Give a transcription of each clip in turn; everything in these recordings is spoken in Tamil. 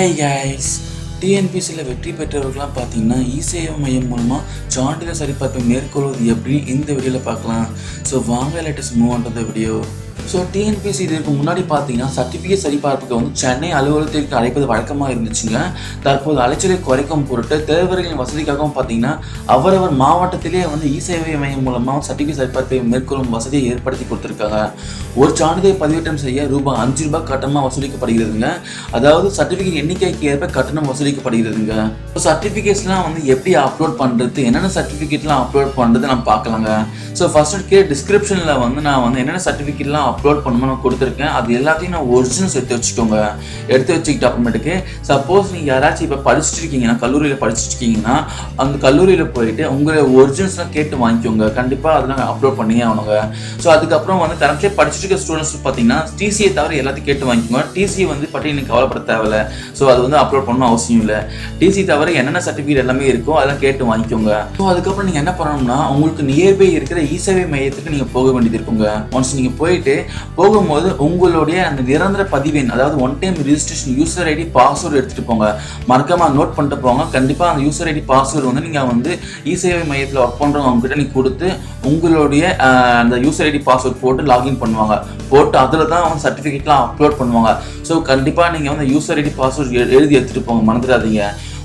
ஹாய் கைஸ் டிஎன்பிசியில் வெற்றி பெற்றவர்கள்லாம் பார்த்தீங்கன்னா இசேவை மையம் மூலமாக சான்றிதழ் சரிபார்ப்பை மேற்கொள்வது எப்படி? இந்த வீடியோவில் பார்க்கலாம். ஸோ வாங்க லேட்டஸ்ட் மூவ் பண்ணுறது வீடியோ ஸோ டிஎன்பிசி இதற்கு முன்னாடி பார்த்தீங்கன்னா சர்டிஃபிகேட் சரிபார்ப்புக்கு வந்து சென்னை அலுவலகத்திற்கு அழைப்பது வழக்கமாக இருந்துச்சுங்க. தற்போது அலைச்சலை குறைக்கும் பொருட்டு தேர்வர்களின் வசதிக்காகவும் பார்த்தீங்கன்னா அவரவர் மாவட்டத்திலே வந்து இ சேவை மையம் மூலமாக சர்டிஃபிகேட் சரிபார்ப்பை மேற்கொள்ளும் வசதியை ஏற்படுத்தி கொடுத்துருக்காங்க. ஒரு சான்றிதழ் பதிவேற்றம் செய்ய ரூபாய் அஞ்சு ரூபாய் கட்டணமாக வசூலிக்கப்படுகிறதுங்க. அதாவது சர்டிஃபிகேட் எண்ணிக்கைக்கு ஏற்ப கட்டணம் வசூலிக்கப்படுகிறதுங்க. ஸோ சர்டிஃபிகேட்ஸ்லாம் வந்து எப்படி அப்லோட் பண்ணுறது என்னென்ன சர்டிஃபிகேட்லாம் அப்லோட் பண்ணுறது நம்ம பார்க்கலாங்க. ஸோ ஃபர்ஸ்ட் கீழே டிஸ்கிரிப்ஷனில் வந்து நான் வந்து என்னென்ன சர்டிஃபிகேட்லாம் அப்லோட் பண்ணணுமோ நான் கொடுத்துருக்கேன். அது எல்லாத்தையும் நான் ஒரிஜினல்ஸ் எடுத்து வச்சுக்கோங்க. எடுத்து வச்சுக்கிட்ட அப்புறமேட்டுக்கு சப்போஸ் நீங்கள் யாராச்சும் இப்போ படிச்சுட்டு இருக்கீங்கன்னா கல்லூரியில் படிச்சுட்டு இருக்கீங்கன்னா அந்த கல்லூரியில் போயிட்டு உங்களை ஒரிஜினல்ஸ்லாம் கேட்டு வாங்கிக்கோங்க. கண்டிப்பாக அதெல்லாம் அப்லோட் பண்ணியே ஆகணுங்க. ஸோ அதுக்கப்புறம் வந்து கரண்ட்லேயே படிச்சுட்டு இருக்க ஸ்டூடெண்ட்ஸ் பார்த்தீங்கன்னா டிசியை தவிர எல்லாத்தையும் கேட்டு வாங்கிக்கோங்க. டிசி வந்து பற்றி எனக்கு கவலைப்பட தேவையில்ல. ஸோ அது வந்து அப்லோட் பண்ணணும் அவசியம் இல்லை. டிசி தவிர என்னென்ன சர்டிஃபிகேட் எல்லாமே இருக்கோ அதெல்லாம் கேட்டு வாங்கிக்கோங்க. ஸோ அதுக்கப்புறம் நீங்கள் என்ன பண்ணணும்னா உங்களுக்கு நியர்பை இருக்கிற இ சேவை மையத்துக்கு நீங்கள் போக வேண்டியது இருக்குங்க. ஒன்ஸ் நீங்கள் போயிட்டு போகும்போது உங்களுடைய அந்த நிரந்தர பதிவெண் அதாவது one time registration user ID password எடுத்துகிட்டு போங்க. மறக்காமல் நோட் பண்ணிட்டு போங்க. கண்டிப்பாக அந்த யூசர் ஐடி பாஸ்வேர்டு வந்து நீங்கள் வந்து இ சேவை மையத்தில் ஒர்க் பண்ணுறவங்க அவங்ககிட்ட நீங்கள் கொடுத்து உங்களுடைய அந்த யூசர் ஐடி பாஸ்வேர்ட் போட்டு லாகின் பண்ணுவாங்க. போட்டு அதில் தான் வந்து சர்டிஃபிகேட்லாம் அப்லோட் பண்ணுவாங்க. ஸோ கண்டிப்பாக நீங்கள் வந்து யூசர் ஐடி பாஸ்வேர்ட் எழுதி எடுத்துகிட்டு போங்க. மறந்துடாதீங்க.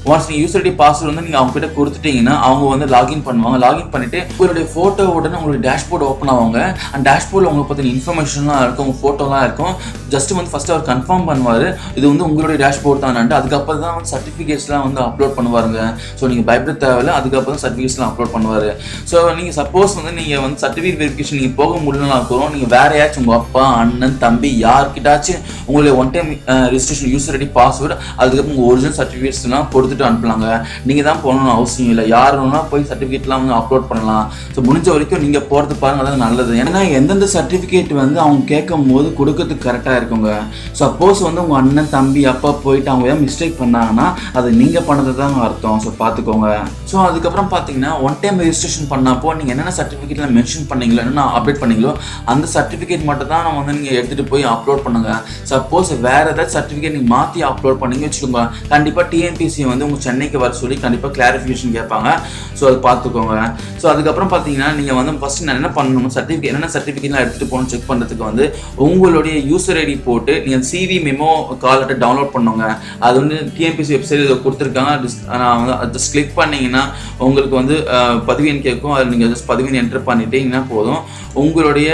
ஒன்ஸ் நீங்கள் யூசர் ஐடி பாஸ்வேர்டு வந்து நீங்கள் அவங்க கிட்ட கொடுத்துட்டீங்கன்னா அவங்க வந்து லாகின் பண்ணுவாங்க. லாகின் பண்ணிட்டு உங்களுடைய ஃபோட்டோ உடனே உங்களுக்கு டேஷ்போர்டு ஓப்பன் ஆவாங்க. அந்த டேஷ்போர்டில் உங்களுக்கு பற்றின இன்ஃபர்மேஷன்லாம் இருக்கும் உங்கள் ஃபோட்டோலாம் இருக்கும். ஜஸ்ட் வந்து ஃபஸ்ட்டு அவர் கன்ஃபார்ம் பண்ணுவார். இது வந்து உங்களுடைய டேஷ்போர்ட் தானான்ட்டு அதுக்கப்புறம் தான் வந்து சர்டிஃபிகேட்ஸ்லாம் வந்து அப்லோட் பண்ணுவாருங்க. ஸோ நீங்கள் பயப்பட தேவையில்ல. அதுக்கப்புறம் சர்டிஃபிகேட்ஸ்லாம் அப்லோட் பண்ணுவார். ஸோ நீங்கள் சப்போஸ் வந்து நீங்கள் வந்து சர்டிஃபிகேட் வெரிஃபிகேஷன் நீங்கள் போக முடியலனா கூட நீங்கள் வேற யாச்சும் உங்கள் அப்பா அண்ணன் தம்பி யார்கிட்டாச்சும் உங்களுடைய one time registration user ID password அதுக்கப்புறம் உங்கள் ஒரிஜினல் சர்டிஃபிகேட்ஸ்லாம் கொடுத்துட்டு அனுப்பலாங்க நீங்கள் தான் போகணும்னு அவசியம் இல்லை. யார் வேணும்னா போய் சர்டிஃபிகேட்லாம் வந்து அப்லோட் பண்ணலாம். ஸோ முடிஞ்ச வரைக்கும் நீங்கள் போகிறது பாருங்க அதான் நல்லது. ஏன்னா எந்தெந்த சர்டிஃபிகேட் வந்து அவங்க கேட்கும் போது கொடுக்கறதுக்கு கரெக்டாக இருக்குங்க. சப்போஸ் வந்து உங்கள் அண்ணன் தம்பி அப்பா போயிட்டு அவங்க ஏதாவது மிஸ்டேக் பண்ணாங்கன்னா அது நீங்கள் பண்ணது தான் அர்த்தம். ஸோ பார்த்துக்கோங்க. ஸோ அதுக்கப்புறம் பார்த்தீங்கன்னா ஒன் டைம் ரெஜிஸ்ட்ரேஷன் பண்ணப்போ நீங்கள் என்னென்ன சர்டிஃபிகேட்ல மென்ஷன் பண்ணீங்களோ என்னென்ன அப்டேட் பண்ணீங்களோ அந்த சர்டிஃபிகேட் மட்டும் தான் நம்ம வந்து நீங்கள் எடுத்துகிட்டு போய் அப்லோட் பண்ணுங்க. சப்போஸ் வேறு ஏதாவது சர்டிஃபிகேட் நீங்கள் மாற்றி அப்லோட் பண்ணீங்க வச்சுக்கோங்க. கண்டிப்பாக டிஎன்பிசி வந்து உங்கள் சென்னைக்கு வர சொல்லி கண்டிப்பாக கிளாரிஃபிகேஷன் கேட்பாங்க. ஸோ அது பார்த்துக்கோங்க. ஸோ அதுக்கப்புறம் பார்த்தீங்கன்னா நீங்கள் வந்து ஃபஸ்ட்டு நான் என்ன பண்ணணும்? சர்டிஃபிகேட் என்னென்ன சர்டிஃபிகேட்லாம் எடுத்துகிட்டு போகணும் செக் பண்ணுறதுக்கு வந்து உங்களுடைய யூசர் ஐடி போட்டு நீங்கள் சிவி மெமோ காலட்டை டவுன்லோட் பண்ணுங்க. அது வந்து டிஎம்பிசி வெப்சைட் இதை கொடுத்துருக்காங்க. நான் வந்து அதை ஜஸ்ட் கிளிக் பண்ணிங்கன்னா உங்களுக்கு வந்து அஹ், கேட்கும். அதில் நீங்கள் ஜஸ்ட் பதிவெண் என்டர் பண்ணிட்டீங்கன்னா போதும். உங்களுடைய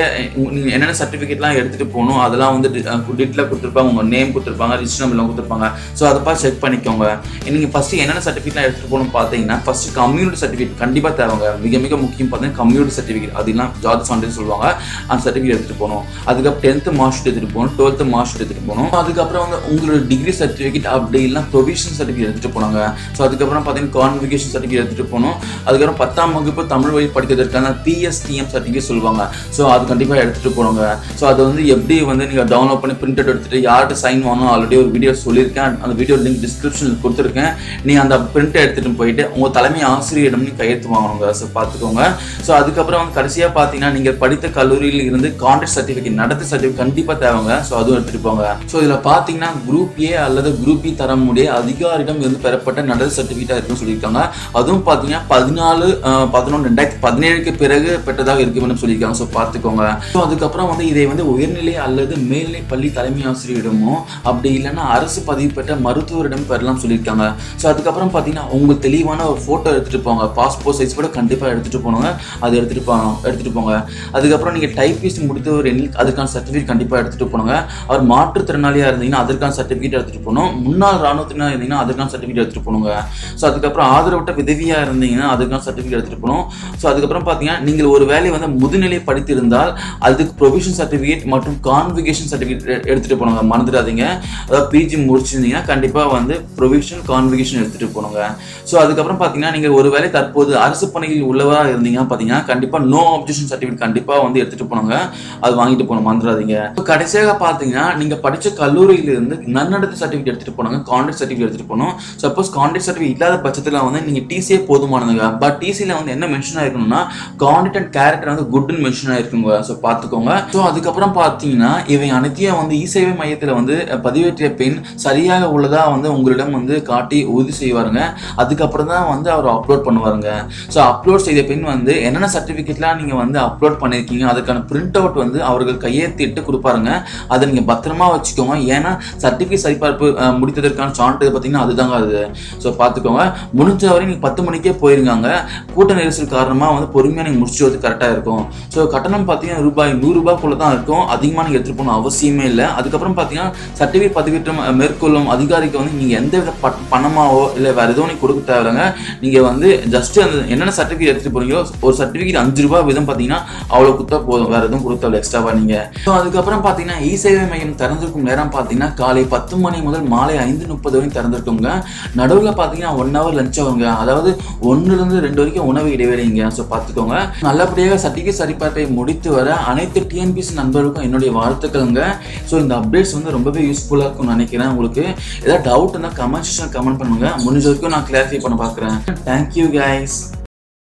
நீங்கள் என்னென்ன சர்டிஃபிகேட்லாம் எடுத்துகிட்டு போகணும் அதெல்லாம் வந்து டிட்டில் கொடுத்துருப்பாங்க. உங்கள் நேம் கொடுத்துருப்பாங்க ரிஜிஸ்டர் நம்பர்லாம் கொடுத்துருப்பாங்க. ஸோ அதை பார்த்து செக் பண்ணிக்கோங்க. நீங்கள் ஃபஸ்ட்டு என்னென்ன சர்டிஃபிகேட்லாம் எடுத்துகிட்டு போகணும் பார்த்தீங்கன்னா ஃபஸ்ட்டு கம்யூனிட்டி சர்டிஃபிகேட் கண்டிப்பாக தேவைங்க மிக மிக முக்கியம் பார்த்தீங்கன்னா கம்யூனிட்டி சர்டிஃபிகேட் அதெல்லாம் ஜாதி சான்றிதழ் சொல்லுவாங்க. அந்த சர்டிஃபிகேட் எடுத்துகிட்டு போகணும். அதுக்கப்புறம் டென்த்து மார்க் ஷீட் எடுத்துகிட்டு போகணும். டுவெல்த்து மார்க் ஷீட் எடுத்துகிட்டு போகணும். அதுக்கப்புறம் வந்து உங்களோட டிகிரி சர்டிஃபிகேட் அப்படி இல்லைனா ப்ரொவிஷன் சர்டிஃபிகேட் எடுத்துகிட்டு போனாங்க. ஸோ அதுக்கப்புறம் பார்த்தீங்கன்னா கான்விகேஷன் சர்டிஃபிகேட் எடுத்துகிட்டு போகணும். அதுக்கப்புறம் பத்தாம் வகுப்பு தமிழ் வழி படிக்கிறதுக்கான பிஎஸ்டிஎம் சர்டிஃபிகேட் சொல்லுவாங்க. ஸோ அது கண்டிப்பாக எடுத்துகிட்டு போனாங்க ஸோ அது வந்து எப்படி வந்து நீங்கள் டவுன்லோட் பண்ணி பிரிண்ட் எடுத்துகிட்டு யார்கிட்ட சைன் வாங்கணும் ஆல்ரெடி ஒரு வீடியோ சொல்லியிருக்கேன். அந்த வீடியோ லிங்க் டிஸ்கிரிப்ஷனில் கொடுத்துருக்கேன். நீ அந்த பிரிண்ட்டை எடுத்துகிட்டு போயிட்டு உங்கள் தலைமை ஆசிரியரிடம் நீ கையெழுத்து வாங்கணுங்க ஸோ பார்த்துக்கோங்க. ஸோ அதுக்கப்புறம் வந்து கடைசியாக பார்த்தீங்கன்னா நீங்கள் படித்த கல்லூரியில் இருந்து கான்டாக்ட் சர்டிஃபிகேட் நடத்த சர்டிஃபிகேட் கண்டிப்பாக தேவைங்க. ஸோ அதுவும் எடுத்துகிட்டு போங்க. ஸோ இதில் பார்த்தீங்கன்னா குரூப் ஏ அல்லது குரூப் பி தர முடிய அதிகாரிடம் இருந்து பெறப்பட்ட நடத்த சர்டிஃபிகேட்டாக இருக்குன்னு சொல்லியிருக்காங்க. அதுவும் பார்த்தீங்கன்னா பதினாலு பதினொன்று ரெண்டாயிரத்தி பதினேழுக்கு பிறகு பெற்றதாக இருக்கும்னு சொல்லியிருக்காங்க. ஸோ பார்த்துக்கோங்க. ஸோ அதுக்கப்புறம் வந்து இதை வந்து உயர்நிலை அல்லது மேல்நிலை பள்ளி தலைமை ஆசிரியரிடமோ அப்படி இல்லைன்னா அரசு பதிவு பெற்ற மருத்துவரிடம் பெறலாம் சொல்லியிருக்காங்க. ஸோ அதுக்கப்புறம் பார்த்தீங்கன்னா உங்களுக்கு தெளிவான ஒரு ஃபோட்டோ எடுத்துகிட்டு போங்க. பாஸ்போர்ட் சைஸ் கூட கண்டிப்பாக எடுத்துகிட்டு போனோங்க அது எடுத்துகிட்டு போ எடுத்துகிட்டு போங்க. அதுக்கப்புறம் நீங்கள் டைப்பிஸ்ட் ஒரு எண்ணில் அதுக்கான சர்டிஃபிகேட் கண்டிப்பாக எடுத்துகிட்டு போகணுங்க அவர் மாற்றுத்திறனாளியாக இருந்தீங்கன்னா அதற்கான சர்டிஃபிகேட் எடுத்துகிட்டு போகணும். முன்னாள் ராணுவத்தினர் இருந்தீங்கன்னா அதுக்கான சர்டிஃபிகேட் எடுத்துகிட்டு போகணுங்க. ஸோ அதுக்கப்புறம் ஆதரவட்ட விதவியாக இருந்தீங்கன்னா அதுக்கான சர்டிஃபிகேட் எடுத்துகிட்டு போகணும். ஸோ அதுக்கப்புறம் பார்த்தீங்கன்னா நீங்கள் ஒரு வேலையை வந்து முதுநிலை படித்திருந்தால் அதுக்கு ப்ரொவிஷன் சர்டிஃபிகேட் மற்றும் கான்விகேஷன் சர்டிஃபிகேட் எடுத்துகிட்டு போனாங்க மறந்துடாதீங்க. அதாவது பிஜி முடிச்சிருந்தீங்கன்னா கண்டிப்பாக வந்து ப்ரொவிஷன் கான்விகேஷன் எடுத்துகிட்டு போகணுங்க ஸோ அதுக்கப்புறம் பார்த்தீங்கன்னா நீங்கள் ஒருவேளை தற்போது அரசு பணியில் உள்ளவராக இருந்தீங்கன்னா பார்த்தீங்கன்னா கண்டிப்பாக நோ ஆப்ஜெக்ஷன் சர்டிஃபிகேட் கண்டிப்பாக வந்து எடுத்துகிட்டு போனாங்க அது வாங்கிட்டு போகணும் மறந்துடாதீங்க. இப்போ கடைசியாக பார்த்தீங்கன்னா நீங்கள் படித்த கல்லூரியிலிருந்து நன்னடத்தை சர்டிஃபிகேட் எடுத்துகிட்டு போனாங்க கான்டாக்ட் சர்டிஃபிகேட் எடுத்துகிட்டு போகணும். சப்போஸ் கான்டாக்ட் சர்டிஃபிகேட் இல்லாத பட்சத்தில் வந்து நீங்கள் டிசியே போதுமானதுங்க. பட் டிசியில் வந்து என்ன மென்ஷன் ஆயிருக்கணும்னா கான்டெக்ட் அண்ட் கேரக்டர் வந்து குட்னு மென்ஷன் ஆயிருக்குங்க. ஸோ பார்த்துக்கோங்க ஸோ அதுக்கப்புறம் பார்த்தீங்கன்னா இவை அனைத்தையும் வந்து இ சேவை மையத்தில் வந்து பதிவேற்றிய பின் சரியாக உள்ளதா வந்து உங்களிடம் வந்து காட்டி உறுதி செய்வாருங்க. அதுக்கப்புறம் தான் வந்து அவர் அப்லோட் பண்ணுவாருங்க. ஸோ அப்லோட் செய்த பின் வந்து என்னென்ன சர்டிஃபிகேட்லாம் நீங்கள் வந்து அப்லோட் பண்ணியிருக்கீங்க அதுக்கான பிரிண்ட் அவுட் வந்து அவர்கள் கையெழுத்திட்டு கொடுப்பாருங்க. அதை நீங்கள் பத்திரமா வச்சுக்கோங்க. ஏன்னா சர்டிஃபிகேட் சரிபார்ப்பு முடித்ததற்கான சான்றிதழ் பார்த்தீங்கன்னா அதுதாங்க அது. ஸோ பார்த்துக்கோங்க. முடிஞ்ச வரை நீங்கள் பத்து மணிக்கே போயிருக்காங்க கூட்ட நெரிசல் காரணமாக வந்து பொறுமையாக நீங்கள் முடிச்சு வந்து கரெக்டாக இருக்கும். ஸோ கட்டணம் பார்த்தீங்கன்னா ரூபாய் நூறுரூபாக்குள்ளே தான் இருக்கும். அதிகமாக நீங்கள் எடுத்துகிட்டு போகணும் அவசியமே இல்லை. அதுக்கப்புறம் பார்த்தீங்கன்னா சர்டிஃபிகேட் பதிவேற்றம் மேற்கொள்ளும் அதிகாரிக்கு வந்து நீங்கள் எந்த வித பணமாக அம்மாவோ இல்லை வேறு எதுவும் நீங்கள் கொடுக்க தேவையில்லைங்க. நீங்கள் வந்து ஜஸ்ட் அந்த என்னென்ன சர்டிஃபிகேட் எடுத்துகிட்டு போறீங்களோ ஒரு சர்டிஃபிகேட் அஞ்சு ரூபா விதம் பார்த்தீங்கன்னா அவ்வளோ கொடுத்தா போதும். வேறு எதுவும் கொடுத்தா எக்ஸ்ட்ராவாக நீங்கள் ஸோ அதுக்கப்புறம் பார்த்தீங்கன்னா இ சேவை மையம் திறந்திருக்கும் நேரம் பார்த்தீங்கன்னா காலை பத்து மணி முதல் மாலை ஐந்து முப்பது வரைக்கும் திறந்திருக்குங்க. நடுவில் பார்த்தீங்கன்னா ஒன் ஹவர் லஞ்ச் ஆகுங்க அதாவது ஒன்றுலேருந்து ரெண்டு வரைக்கும் உணவு இடைவேளைங்க. ஸோ பார்த்துக்கோங்க நல்லபடியாக சர்டிஃபிகேட் சரிபார்ப்பை முடித்து வர அனைத்து டிஎன்பிசி நண்பர்களுக்கும் என்னுடைய வாழ்த்துக்கள்ங்க. ஸோ இந்த அப்டேட்ஸ் வந்து ரொம்பவே யூஸ்ஃபுல்லாக இருக்கும்னு நினைக்கிறேன் உங்களுக்கு. ஏதாவது டவுட் இருந்தால் கமெண்ட் செக்ஷன் கமெண்ட் பண்ணுங்க. முடிஞ்ச வரைக்கும் நான் கிளாரிஃபை பண்ண பார்க்குறேன் தேங்க்யூ கைஸ்